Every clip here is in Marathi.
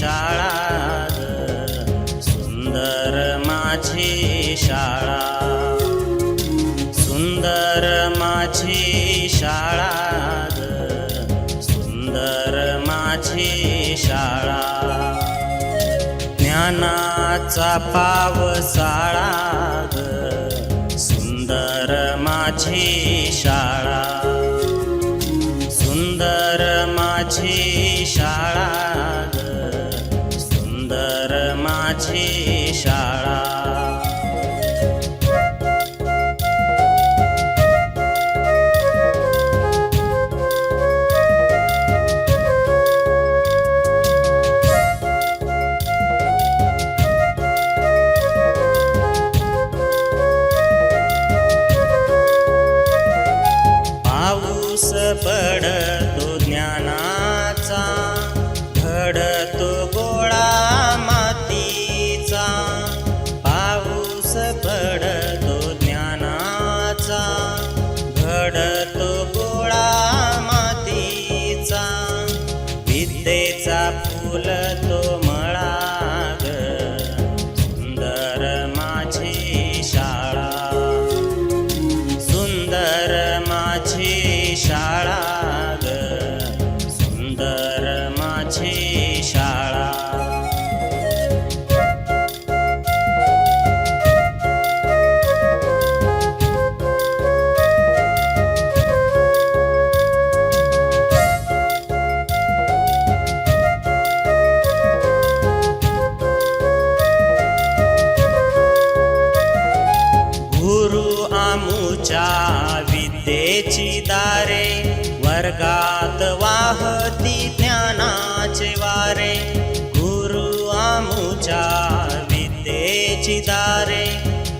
शाळा सुंदर माझी शाळा. सुंदर माझी शाळा सुंदर माझी शाळा. ज्ञानाचा पावसाळा सुंदर माझी शाळा. ஆசைப்பட आमुच्या विद्येची दारे वर्गात वाहती ज्ञानाचे वारे. गुरु आमुच्या विद्येची दारे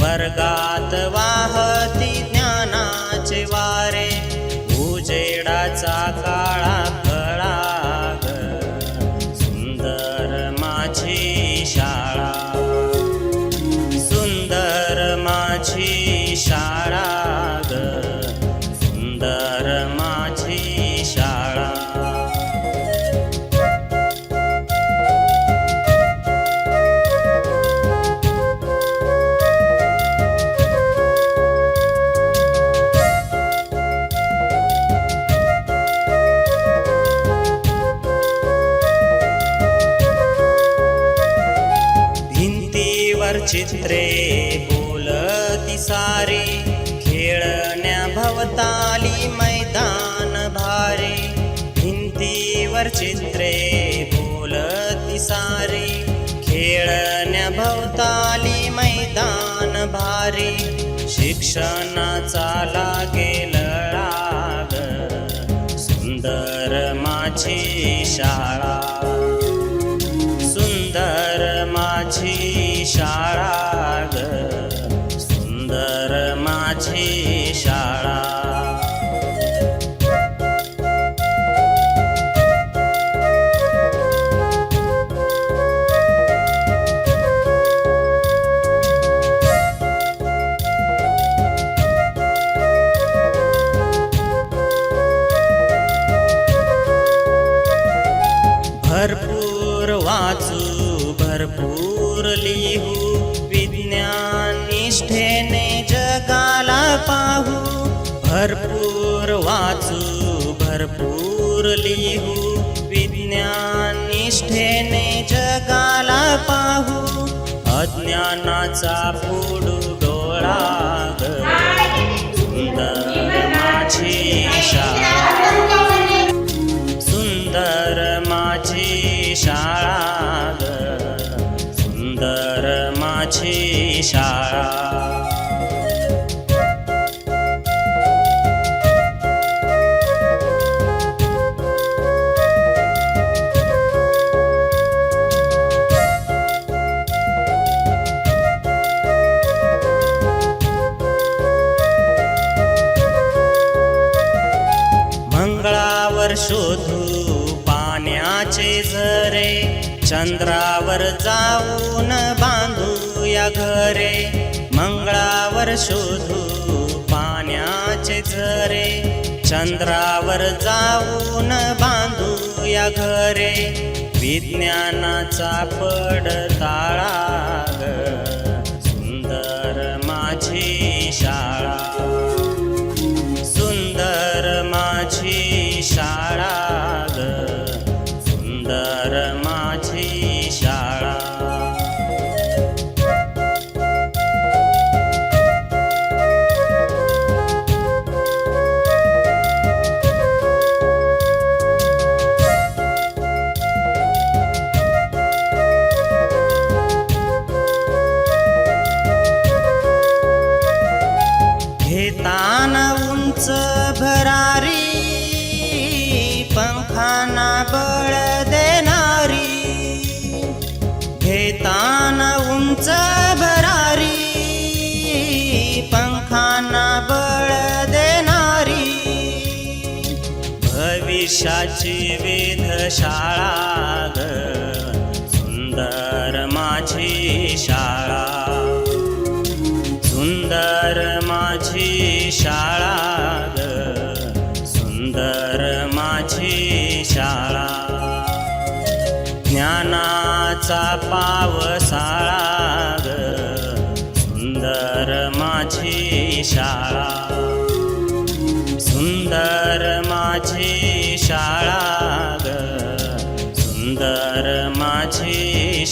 वर्गात वा चित्रे बोलती सारी खेळण्या भवताली मैदान भारी. भिंतीवर चित्रे बोलती सारी खेळण्या भवताली मैदान भारी. शिक्षणाचा लागेल राग सुंदर माझी शाळा. भरपूर वाचू भरपूर लिहू विज्ञान निष्ठेने जगाला पाहू अज्ञानाचा फोडू डोळा सुंदर माझी शाळा सुंदर माझी शाळा सुंदर माझी शाळा. मंगळावर शोधू पाण्याचे झरे चंद्रावर जाऊन बांधू या घरे. मंगळावर शोधू पाण्याचे झरे चंद्रावर जाऊन बांधू या घरे. विज्ञानाचा पडताळा शाळा ग. सुंदर माझी शाळा. सुंदर माझी शाळा ग. सुंदर माझी शाळा. ज्ञानाचा पाव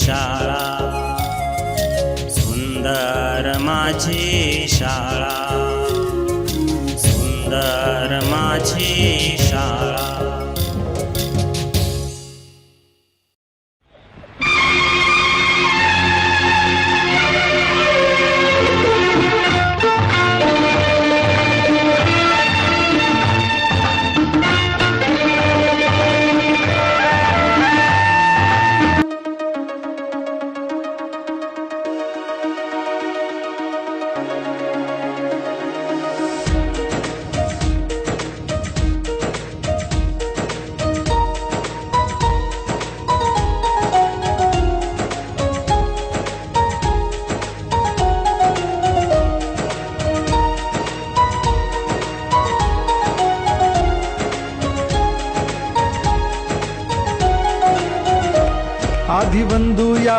शाळा सुंदर माझी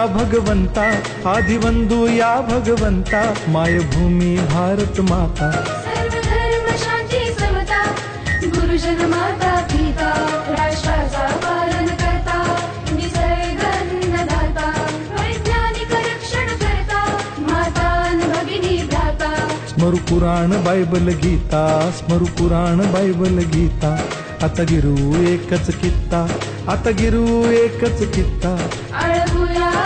या भगवंता आदिवंदू या भगवंता मायभूमी भारत माता. सर्वधर्म शांती समता गुरुजन माता पिता राष्ट्राचा पालन करता निसर्गन्नदाता वैज्ञानिक रक्षण करता माता न भगिनी भ्राता. स्मरु पुराण बायबल गीता स्मरु पुराण बायबल गीता. आता गिरू एकच कित्ता आता गिरू एकच कित्ता. आळमुया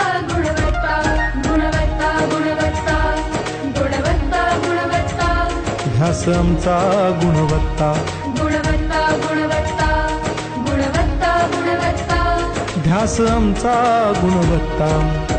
ध्यास आमचा गुणवत्ता. गुणवत्ता गुणवत्ता गुणवत्ता गुणवत्ता. ध्यास आमचा गुणवत्ता.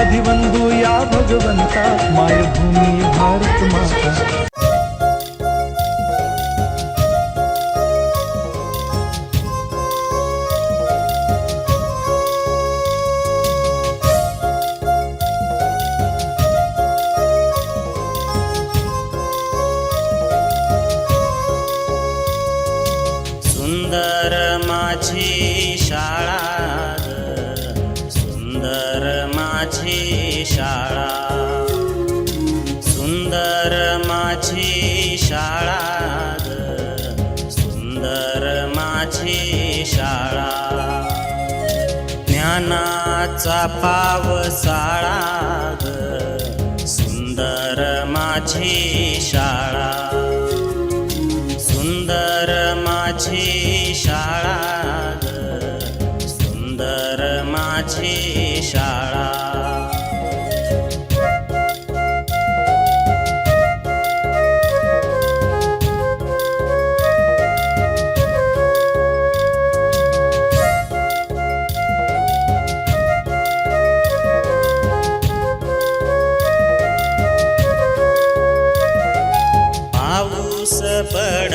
आदिवंदू या भगवंता मायभूमी भारत माता. माझी शाळा. ज्ञानाचा पावसाळा सुंदर माझी शाळा. सुंदर माझी शाळा सुंदर माझी शाळा. பட